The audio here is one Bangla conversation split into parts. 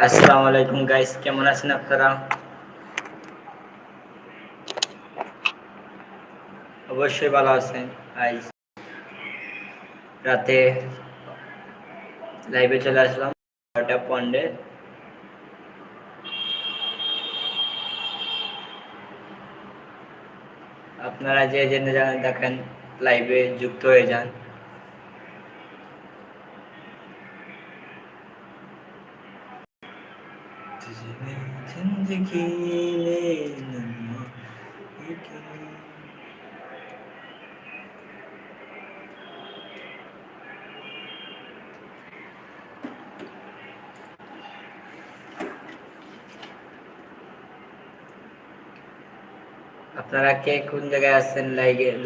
আসসালামু আলাইকুম গাইস কেমন আছেন আপনারা? অবশ্যই ভালো আছেন আজ রাতে লাইভে চলে আসলাম, বারোটা পন্ডে আপনারা যে জেনে জানেন দেখেন লাইভে যুক্ত হয়ে যান। തുജമേ ചിന്തിക്കിലേ നമ്മ আপনারা কে কোন জায়গায় আছেন?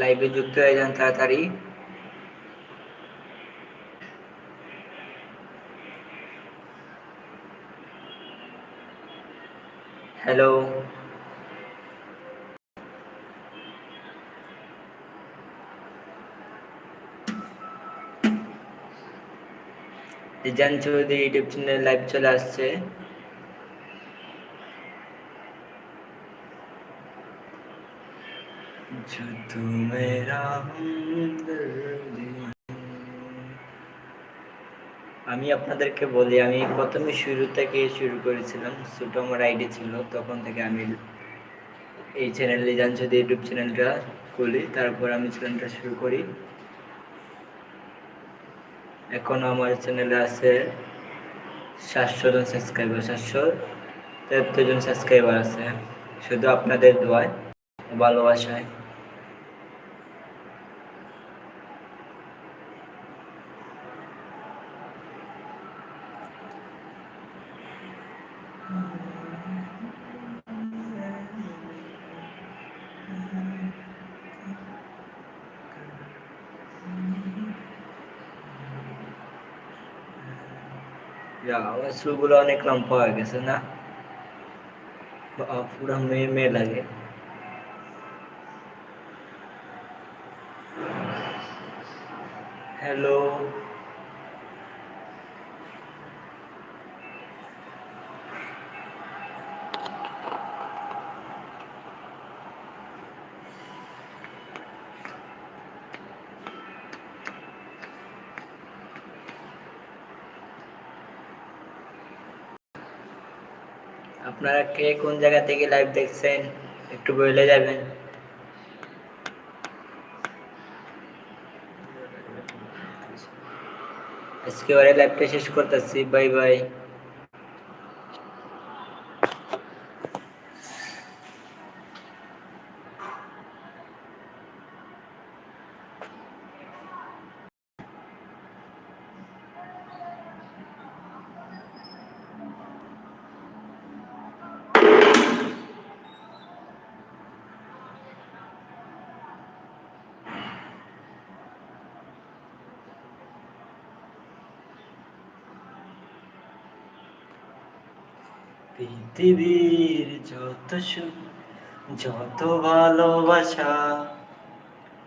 লাইভে যুক্ত হয়ে যান তাড়াতাড়ি। হ্যালো রিজান চৌধুরী ইউটিউব চ্যানেলে লাইভ চলে আসছে जो तू मेरा আমি আপনাদেরকে বলি, আমি প্রথমে শুরু থেকে শুরু করেছিলাম, ছোটো আমার আইডি ছিল, তখন থেকে আমি এই চ্যানেল যান যদি ইউটিউব চ্যানেলটা খুলি, তারপর আমি চ্যানেলটা শুরু করি। এখন আমার চ্যানেলে আছে সাতশো জন সাবস্ক্রাইবার সাতশো তেহাত্তর জন সাবস্ক্রাইবার আছে, শুধু আপনাদের দোয়ায়, ভালোবাসায়। जाओ सुबुला अनेक लम्फा हो गए ना पूरा मे मे लगे हेलो আপনারা কে কোন জায়গা থেকে লাইভ দেখছেন? একটু বলে যাবেন। আজকে ওরে লাইভটা শেষ করতেছি বাই বাই পৃথিবীর যত সুখ, যত ভালোবাসা,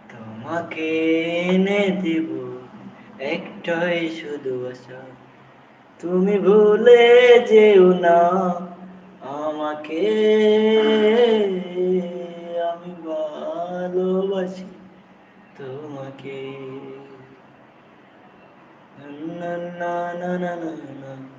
তোমাকে এনে দিব একটাই শুধু আশা। তুমি ভুলে যেও না আমাকে, আমি ভালোবাসি তোমাকে। না না না না না